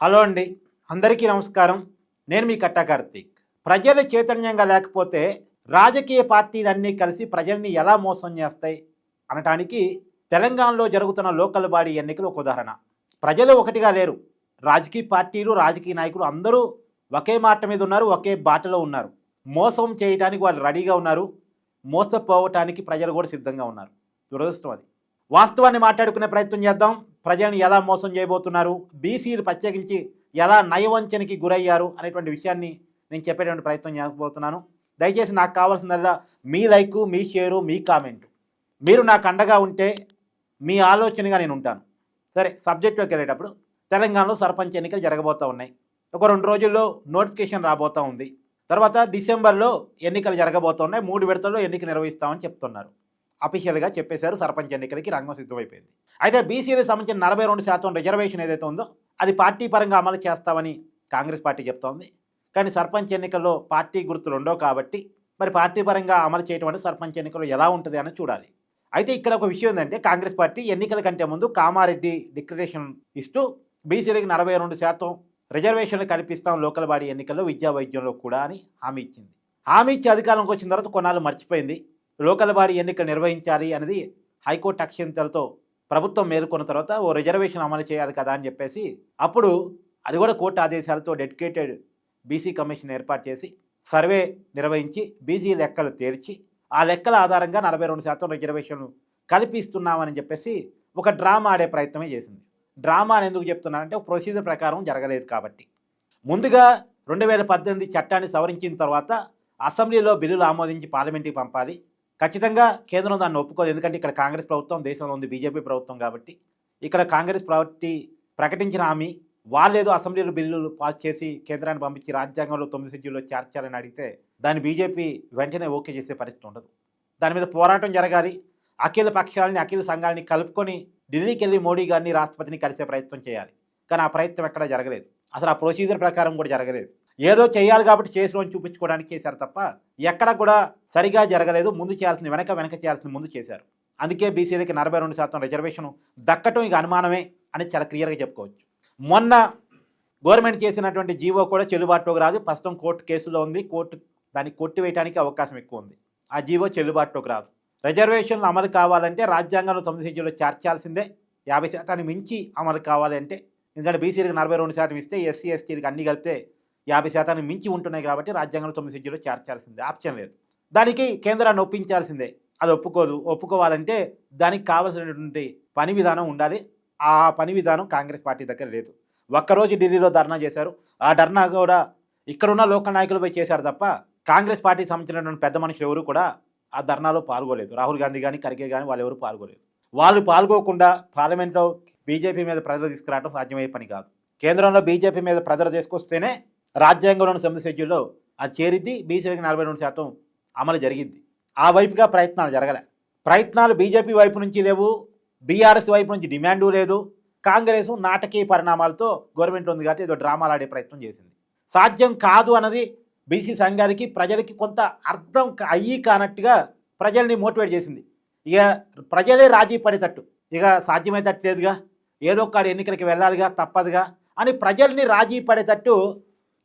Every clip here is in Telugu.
హలో అండి. అందరికీ నమస్కారం. నేను మీ కట్టా కార్తీక్. ప్రజలు చైతన్యంగా లేకపోతే రాజకీయ పార్టీలన్నీ కలిసి ప్రజల్ని ఎలా మోసం చేస్తాయి అనటానికి తెలంగాణలో జరుగుతున్న లోకల్ బాడీ ఎన్నికలు ఒక ఉదాహరణ. ప్రజలు ఒకటిగా లేరు. రాజకీయ పార్టీలు రాజకీయ నాయకులు అందరూ ఒకే మాట మీద ఉన్నారు ఒకే బాటలో ఉన్నారు. మోసం చేయడానికి వాళ్ళు రెడీగా ఉన్నారు. మోసపోవటానికి ప్రజలు కూడా సిద్ధంగా ఉన్నారు. దురదృష్టం అది. వాస్తవాన్ని మాట్లాడుకునే ప్రయత్నం చేద్దాం. ప్రజలను ఎలా మోసం చేయబోతున్నారు? బీసీలు ప్రత్యేకించి ఎలా నయవంచనకి గురయ్యారు అనేటువంటి విషయాన్ని నేను చెప్పేటువంటి ప్రయత్నం చేయబోతున్నాను. దయచేసి నాకు కావాల్సిందల్లా మీ లైక్ మీ షేరు మీ కామెంట్. మీరు నాకు అండగా ఉంటే మీ ఆలోచనగా నేను ఉంటాను. సరే సబ్జెక్టులోకి వెళ్ళేటప్పుడు తెలంగాణలో సర్పంచ్ ఎన్నికలు జరగబోతూ ఉన్నాయి. ఒక రెండు రోజుల్లో నోటిఫికేషన్ రాబోతూ ఉంది. తర్వాత డిసెంబర్లో ఎన్నికలు జరగబోతూ ఉన్నాయి. మూడు విడతల్లో ఎన్నిక నిర్వహిస్తామని చెప్తున్నారు. అఫీషియల్గా చెప్పేశారు సర్పంచ్ ఎన్నికలకి రంగం సిద్ధమైపోయింది. అయితే బీసీలకు సంబంధించిన నలభై రెండు శాతం రిజర్వేషన్ ఏదైతే ఉందో అది పార్టీ పరంగా అమలు చేస్తామని కాంగ్రెస్ పార్టీ చెప్తోంది. కానీ సర్పంచ్ ఎన్నికల్లో పార్టీ గుర్తులు ఉండవు కాబట్టి మరి పార్టీ పరంగా అమలు చేయడం అంటే సర్పంచ్ ఎన్నికలు ఎలా ఉంటుంది అని చూడాలి. అయితే ఇక్కడ ఒక విషయం ఏంటంటే కాంగ్రెస్ పార్టీ ఎన్నికల కంటే ముందు కామారెడ్డి డిక్లరేషన్ ఇస్తూ బీసీలకు నలభై రెండు శాతం రిజర్వేషన్లు కల్పిస్తాం లోకల్ బాడీ ఎన్నికల్లో విద్యా వైద్యంలో కూడా అని హామీ ఇచ్చింది. హామీ ఇచ్చి అధికారంలోకి వచ్చిన తర్వాత కొన్నాళ్ళు మర్చిపోయింది. లోకల్ బాడీ ఎన్నికలు నిర్వహించాలి అనేది హైకోర్టు అక్షంతలతో ప్రభుత్వం మేలుకున్న తర్వాత ఓ రిజర్వేషన్ అమలు చేయాలి కదా అని చెప్పేసి అప్పుడు అది కూడా కోర్టు ఆదేశాలతో డెడికేటెడ్ బీసీ కమిషన్ ఏర్పాటు చేసి సర్వే నిర్వహించి బీసీ లెక్కలు తేల్చి ఆ లెక్కల ఆధారంగా నలభై రెండు శాతం రిజర్వేషన్లు కల్పిస్తున్నామని చెప్పేసి ఒక డ్రామా ఆడే ప్రయత్నమే చేసింది. డ్రామా అని ఎందుకు చెప్తున్నానంటే ఒక ప్రొసీజర్ ప్రకారం జరగలేదు కాబట్టి. ముందుగా రెండు వేల పద్దెనిమిది చట్టాన్ని సవరించిన తర్వాత అసెంబ్లీలో బిల్లులు ఆమోదించి పార్లమెంట్కి పంపాలి. ఖచ్చితంగా కేంద్రం దాన్ని ఒప్పుకోదు. ఎందుకంటే ఇక్కడ కాంగ్రెస్ ప్రభుత్వం దేశంలో ఉంది బీజేపీ ప్రభుత్వం కాబట్టి. ఇక్కడ కాంగ్రెస్ పార్టీ ప్రకటించిన హామీ వాళ్ళేదో అసెంబ్లీలో బిల్లులు పాస్ చేసి కేంద్రాన్ని పంపించి రాజ్యాంగంలో తొమ్మిది సెడ్యూల్లో చేర్చాలని అడిగితే దాన్ని బీజేపీ వెంటనే ఓకే చేసే పరిస్థితి ఉండదు. దాని మీద పోరాటం జరగాలి. అఖిల పక్షాలని అఖిల సంఘాలని కలుపుకొని ఢిల్లీకి వెళ్ళి మోడీ గారిని రాష్ట్రపతిని కలిసే ప్రయత్నం చేయాలి. కానీ ఆ ప్రయత్నం ఎక్కడా జరగలేదు. అసలు ఆ ప్రొసీజర్ ప్రకారం కూడా జరగలేదు. ఏదో చేయాలి కాబట్టి చేసిన చూపించుకోవడానికి చేశారు తప్ప ఎక్కడ కూడా సరిగా జరగలేదు. ముందు చేయాల్సింది వెనక వెనక చేయాల్సింది ముందు చేశారు. అందుకే బీసీలకి నలభై రెండు శాతం రిజర్వేషన్ దక్కటం ఇక అనుమానమే అని చాలా క్లియర్గా చెప్పుకోవచ్చు. మొన్న గవర్నమెంట్ చేసినటువంటి జీవో కూడా చెల్లుబాటులోకి రాదు. ప్రస్తుతం కోర్టు కేసులో ఉంది. కోర్టు దాన్ని కొట్టివేయడానికి అవకాశం ఎక్కువ ఉంది. ఆ జీవో చెల్లుబాటులోకి రాదు. రిజర్వేషన్లు అమలు కావాలంటే రాజ్యాంగంలో తొమ్మిది సీజన్లో చేర్చాల్సిందే యాభై శాతాన్ని మించి అమలు కావాలంటే ఎందుకంటే బీసీలకు నలభై రెండు శాతం ఇస్తే ఎస్సీ ఎస్టీలకు అన్ని కలిపితే యాభై శాతాన్ని మించి ఉంటున్నాయి కాబట్టి రాజ్యాంగంలో తొమ్మిది షెడ్యూల్లో చేర్చాల్సిందే. ఆప్షన్ లేదు. దానికి కేంద్రాన్ని ఒప్పించాల్సిందే. అది ఒప్పుకోదు. ఒప్పుకోవాలంటే దానికి కావలసినటువంటి పని విధానం ఉండాలి. ఆ పని విధానం కాంగ్రెస్ పార్టీ దగ్గర లేదు. ఒక్కరోజు ఢిల్లీలో ధర్నా చేశారు. ఆ ధర్నా కూడా ఇక్కడున్న లోకల్ నాయకులు పోయి చేశారు తప్ప కాంగ్రెస్ పార్టీకి సంబంధించినటువంటి పెద్ద మనుషులు ఎవరు కూడా ఆ ధర్నాలో పాల్గొలేదు. రాహుల్ గాంధీ కానీ ఖర్గే కానీ వాళ్ళు ఎవరు పాల్గొలేదు. వాళ్ళు పాల్గొకుండా పార్లమెంట్లో బీజేపీ మీద ప్రజలు తీసుకురావడం సాధ్యమయ్యే పని కాదు. కేంద్రంలో బీజేపీ మీద ప్రజలు తీసుకొస్తేనే రాజ్యాంగంలోని సమితి షెడ్యూల్లో అది చేరిద్ది బీసీలకు నలభై రెండు శాతం అమలు జరిగింది ఆ వైపుగా ప్రయత్నాలు జరగలే. ప్రయత్నాలు బీజేపీ వైపు నుంచి లేవు బీఆర్ఎస్ వైపు నుంచి డిమాండు లేదు. కాంగ్రెస్ నాటకీయ పరిణామాలతో గవర్నమెంట్ ఉంది కాబట్టి ఏదో డ్రామాలు ఆడే ప్రయత్నం చేసింది. సాధ్యం కాదు అన్నది బీసీ సంఘానికి ప్రజలకి కొంత అర్థం అయ్యి కానట్టుగా ప్రజల్ని మోటివేట్ చేసింది. ఇక ప్రజలే రాజీ పడేటట్టు. ఇక సాధ్యమయ్యేటట్లేదుగా ఏదో ఒక ఎన్నికలకి వెళ్ళాలిగా తప్పదుగా అని ప్రజల్ని రాజీ పడేటట్టు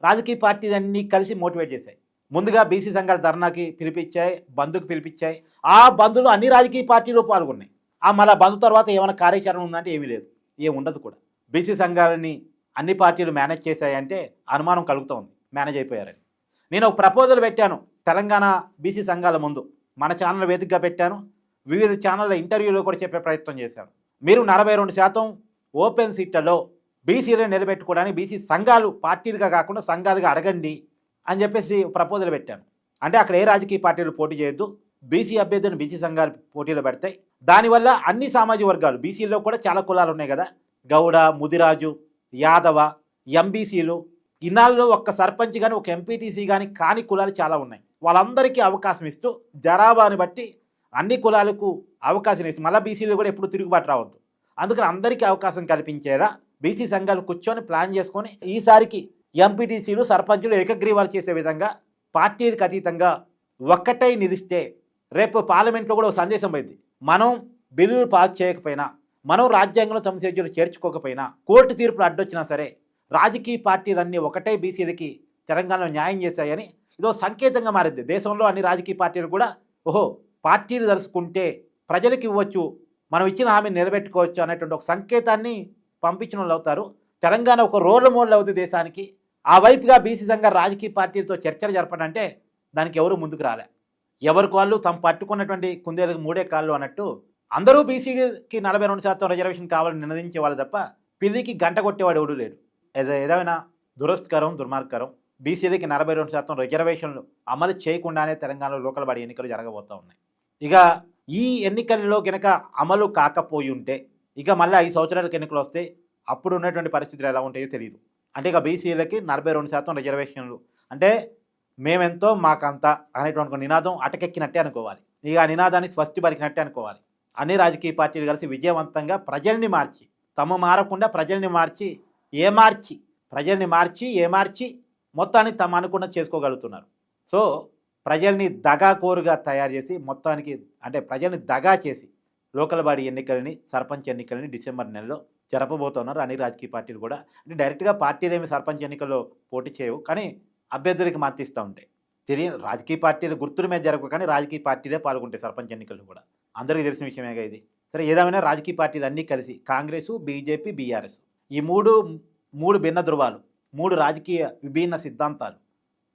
రాజకీయ పార్టీలన్నీ కలిసి మోటివేట్ చేశాయి. ముందుగా బీసీ సంఘాల ధర్నాకి పిలిపించాయి బంధుకు పిలిపించాయి. ఆ బంధులు అన్ని రాజకీయ పార్టీలు పాల్గొన్నాయి. ఆ మళ్ళీ బంధు తర్వాత ఏమైనా కార్యాచరణ ఉందంటే ఏమీ లేదు. ఏముండదు ఉండదు కూడా. బీసీ సంఘాలని అన్ని పార్టీలు మేనేజ్ చేశాయంటే అనుమానం కలుగుతూ ఉంది మేనేజ్ అయిపోయారని. నేను ఒక ప్రపోజల్ పెట్టాను తెలంగాణ బీసీ సంఘాల ముందు. మన ఛానల్ వేదికగా పెట్టాను. వివిధ ఛానళ్ళ ఇంటర్వ్యూలో కూడా చెప్పే ప్రయత్నం చేశాను. మీరు నలభై రెండు శాతం ఓపెన్ సీట్లలో బీసీలను నిలబెట్టుకోవడానికి బీసీ సంఘాలు పార్టీలుగా కాకుండా సంఘాలుగా అడగండి అని చెప్పేసి ప్రపోజల్ పెట్టాను అంటే అక్కడ ఏ రాజకీయ పార్టీలు పోటీ చేయొద్దు బీసీ అభ్యర్థులను బీసీ సంఘాలు పోటీలో పెడతాయి. దానివల్ల అన్ని సామాజిక వర్గాలు బీసీలో కూడా చాలా కులాలు ఉన్నాయి కదా. గౌడ ముదిరాజు యాదవ ఎంబీసీలు ఇన్నాళ్ళలో ఒక్క సర్పంచ్ కానీ ఒక ఎంపీటీసీ కానీ కాని కులాలు చాలా ఉన్నాయి. వాళ్ళందరికీ అవకాశం ఇస్తూ జనాభాని బట్టి అన్ని కులాలకు అవకాశం ఇస్తూ మళ్ళీ బీసీలు కూడా ఎప్పుడు తిరుగుబాటు రావద్దు. అందుకని అందరికీ అవకాశం కల్పించేలా బీసీ సంఘాలు కూర్చొని ప్లాన్ చేసుకొని ఈసారికి ఎంపీటీసీలు సర్పంచులు ఏకగ్రీవాలు చేసే విధంగా పార్టీలకు అతీతంగా ఒక్కటై నిలిస్తే రేపు పార్లమెంట్లో కూడా ఒక సందేశం పోయింది. మనం బిల్లులు పాస్ చేయకపోయినా మనం రాజ్యాంగంలో తమ షెడ్యూల్ చేర్చుకోకపోయినా కోర్టు తీర్పులు అడ్డొచ్చినా సరే రాజకీయ పార్టీలన్నీ ఒకటే బీసీలకి తెలంగాణలో న్యాయం చేశాయని ఇదో సంకేతంగా మారింది. దేశంలో అన్ని రాజకీయ పార్టీలు కూడా ఓహో పార్టీలు తలుసుకుంటే ప్రజలకు ఇవ్వచ్చు మనం ఇచ్చిన హామీని నిలబెట్టుకోవచ్చు అనేటువంటి ఒక సంకేతాన్ని పంపించిన వాళ్ళు అవుతారు. తెలంగాణ ఒక రోల్ మోడల్ అవుతుంది దేశానికి. ఆ వైపుగా బీసీ సంఘ రాజకీయ పార్టీలతో చర్చలు జరపడంటే దానికి ఎవరు ముందుకు రాలే. ఎవరికి వాళ్ళు తాము పట్టుకున్నటువంటి కుందేలకు మూడే కాళ్ళు అన్నట్టు అందరూ బీసీకి నలభై రెండు శాతం రిజర్వేషన్ కావాలని నినదించే వాళ్ళు తప్ప పిల్లికి గంట కొట్టేవాడు ఎవడూ లేడు. ఏద- ఏదైనా దురస్కరం దుర్మార్గకరం. బీసీలకి నలభై రెండు శాతం రిజర్వేషన్లు అమలు చేయకుండానే తెలంగాణలో లోకల్ బాడీ ఎన్నికలు జరగబోతూ ఉన్నాయి. ఇక ఈ ఎన్నికల్లో కనుక అమలు కాకపోయి ఉంటే ఇక మళ్ళీ ఐదు సంవత్సరాలకు ఎన్నికలు వస్తే అప్పుడు ఉన్నటువంటి పరిస్థితులు ఎలా ఉంటాయో తెలియదు అంటే ఇక బీసీలకి నలభై రెండు శాతం రిజర్వేషన్లు. అంటే మేమెంతో మాకంత అనేటువంటి నినాదం అటకెక్కినట్టే అనుకోవాలి. ఇక ఆ నినాదాన్ని పలికినట్టే అనుకోవాలి. అన్ని రాజకీయ పార్టీలు కలిసి విజయవంతంగా ప్రజల్ని మార్చి తమ మారకుండా ప్రజల్ని మార్చి ఏ మార్చి ప్రజల్ని మార్చి ఏ మార్చి మొత్తాన్ని తమ అనుకున్న చేసుకోగలుగుతున్నారు. సో ప్రజల్ని దగాకోరుగా తయారు చేసి మొత్తానికి అంటే ప్రజల్ని దగా చేసి లోకల్ బాడీ ఎన్నికలని సర్పంచ్ ఎన్నికలని డిసెంబర్ నెలలో జరపబోతున్నారు. అన్ని రాజకీయ పార్టీలు కూడా. అంటే డైరెక్ట్గా పార్టీలు ఏమి సర్పంచ్ ఎన్నికల్లో పోటీ చేయవు. కానీ అభ్యర్థులకి మద్దతిస్తూ ఉంటాయి. తెలియని రాజకీయ పార్టీలు గుర్తుల మీద జరగవు. కానీ రాజకీయ పార్టీలే పాల్గొంటాయి సర్పంచ్ ఎన్నికల్లో కూడా. అందరికీ తెలిసిన విషయమేగా ఇది. సరే ఏదేమైనా రాజకీయ పార్టీలు అన్నీ కలిసి కాంగ్రెస్ బీజేపీ బీఆర్ఎస్ ఈ మూడు మూడు భిన్న ధృవాలు మూడు రాజకీయ విభిన్న సిద్ధాంతాలు.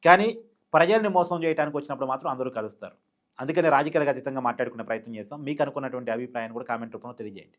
కానీ ప్రజల్ని మోసం చేయడానికి వచ్చినప్పుడు మాత్రం అందరూ కలుస్తారు. అందుకని రాజకీయాలకు అతీతంగా మాట్లాడుకునే ప్రయత్నం చేస్తాం. మీకు అనుకున్నటువంటి అభిప్రాయాన్ని కూడా కామెంట్ రూపంలో తెలియజేయండి.